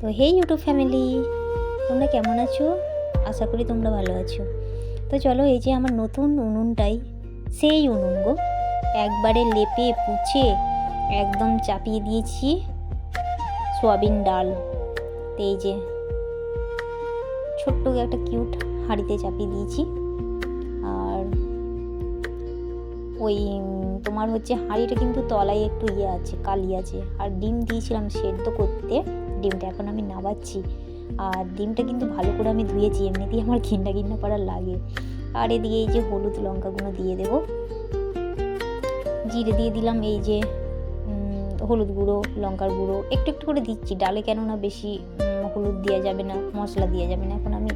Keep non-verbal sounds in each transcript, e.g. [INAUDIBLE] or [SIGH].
তো হেই YouTube family তোমরা কেমন আছো? আশা করি তোমরা ভালো আছো। তো চলো এই যে আমার নতুন উনুনটাই, সেই উনুন গো। একবারে লেপে, পুছে, একদম চাপিয়ে দিয়েছি সোয়াবিন ডাল। তো এই যে ছোট্ট একটা কিউট হাঁড়িতে চাপিয়ে দিয়েছি। আর ওই তোমার হচ্ছে হাঁড়িটা কিন্তু তলায় একটু ইয়ে আছে, কালি আছে। আর ডিম দিয়েছিলাম সেদ্ধ করতে। ডিমটা এখন আমি নাবাচ্ছি আর ডিমটা কিন্তু ভালো করে আমি ধুয়েছি, এমনিতেই আমার ঘিন্না ঘিন্না পাড়া লাগে। আর এদিকে এই যে হলুদ লঙ্কাগুলো দিয়ে দেবো। জিরে দিয়ে দিলাম এই যে হলুদ গুঁড়ো, লঙ্কার গুঁড়ো। একটু একটু করে দিচ্ছি, ডালে কেননা বেশি হলুদ দেওয়া যাবে না, মশলা দেওয়া যাবে না। এখন আমি,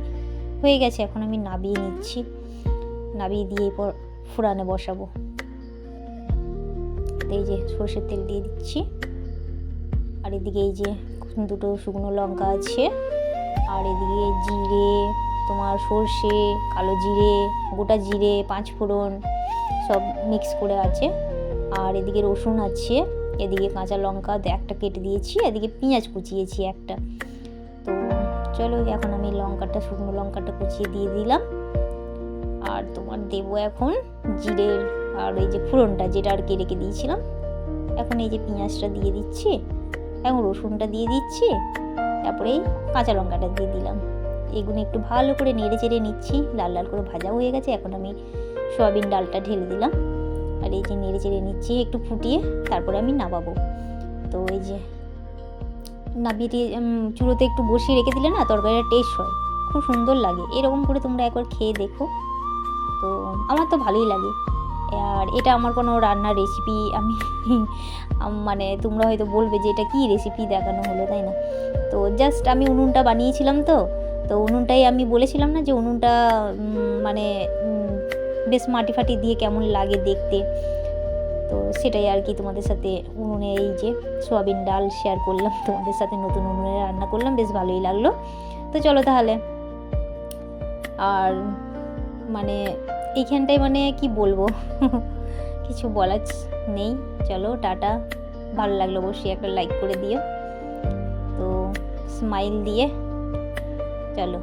হয়ে গেছে, এখন আমি নাবিয়ে নিচ্ছি। নাবিয়ে দিয়ে এরপর ফুরানে বসাবো। এই যে সর্ষের তেল দিয়ে দিচ্ছি। আর এদিকে এই যে দুটো শুকনো লঙ্কা আছে, আর এদিকে জিরে, তোমার সর্ষে, কালো জিরে, গোটা জিরে, পাঁচ ফোড়ন সব মিক্স করে আছে। আর এদিকে রসুন আছে, এদিকে কাঁচা লঙ্কা একটা কেটে দিয়েছি, এদিকে পেঁয়াজ কুচিয়েছি একটা। তো চলো এখন আমি লঙ্কাটা, শুকনো লঙ্কাটা কুচিয়ে দিয়ে দিলাম। আর তোমার দেবো এখন জিরের আর এই যে ফোড়নটা, যেটা আর কি রেখে দিয়েছিলাম। এখন এই যে পেঁয়াজটা দিয়ে দিচ্ছি এখন রসুনটা দিয়ে দিচ্ছি, তারপরে কাঁচা লঙ্কাটা দিয়ে দিলাম। এগুলো একটু ভালো করে নেড়ে চেড়ে নিচ্ছি, লাল লাল করে ভাজা হয়ে গেছে, এখন আমি সয়াবিন ডালটা ঢেলে দিলাম। আর এই যে নেড়ে চেড়ে নিচ্ছি, একটু ফুটিয়ে তারপরে আমি নামাবো। তো এই যে নাবিয়ে চুলোতে একটু বসিয়ে রেখে দিলে না, তরকারিটা টেস্ট হয়, খুব সুন্দর লাগে। এরকম করে তোমরা একবার খেয়ে দেখো। তো আমার তো ভালোই লাগে। আর এটা আমার কোনো রান্নার রেসিপি আমি মানে তোমরা হয়তো বলবে যে এটা কী রেসিপি দেখানো হলো, তাই না? তো জাস্ট আমি উনুনটা বানিয়েছিলাম তো তো উনুনটাই আমি বলেছিলাম না যে উনুনটা মানে বেশ মাটি ফাটি দিয়ে কেমন লাগে দেখতে। তো সেটাই আর কি তোমাদের সাথে উনুনে এই যে সোয়াবিন ডাল শেয়ার করলাম, তোমাদের সাথে নতুন উনুনে রান্না করলাম, বেশ ভালোই লাগল। তো চলো তাহলে। আর মানে এইখানটায় মানে কি বলব? [LAUGHS] কিছু বলার নেই। চলো, টাটা। ভালো লাগল অবশ্যই একটা লাইক করে দিও। তো স্মাইল দিয়ে চলো।